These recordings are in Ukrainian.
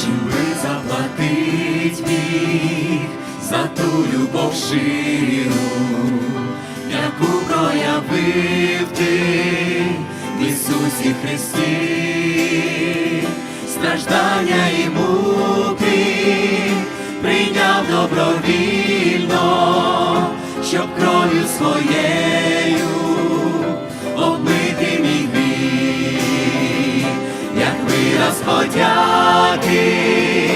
чим би заплатить біг за ту любов ширину, яку проявив ти в Ісусі Христі, страждання і муки прийняв добровільно, щоб кров'ю своєю обмити мій гріх, як вираз хотя подяки,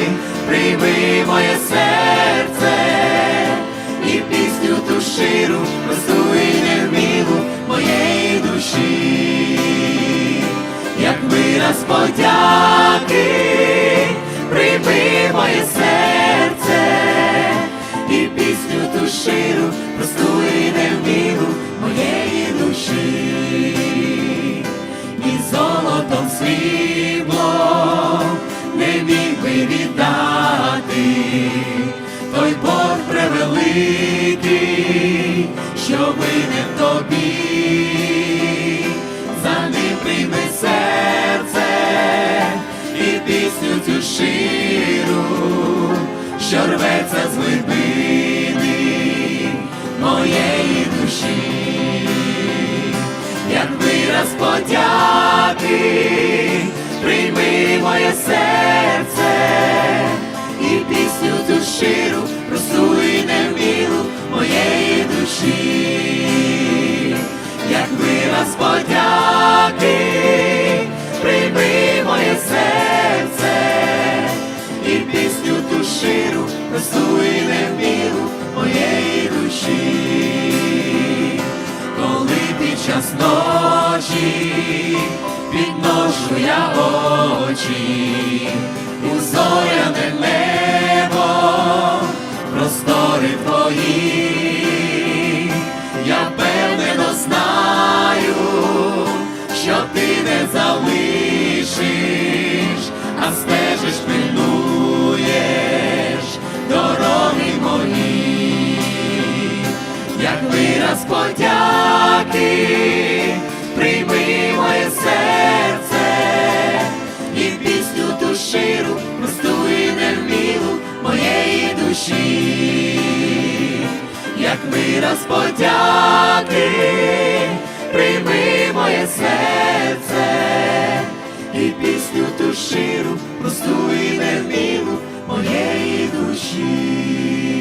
прийми моє серце і пісню ту ширу, просту і невмілу моєї душі, як вираз подяки, прийми моє серце цю щиру, що рветься з глибини моєї душі, як вираз подяки, прийми моє серце і пісню цю щиру, просту і невмілу моєї душі, і невмілу моєї душі, коли під час ночі підношу я очі у зоряне небо, вираз подяки, прийми моє серце і пісню ту щиру, просту і невмілу моєї душі, як вираз подяки, прийми моє серце і пісню ту щиру, просту і невмілу моєї душі.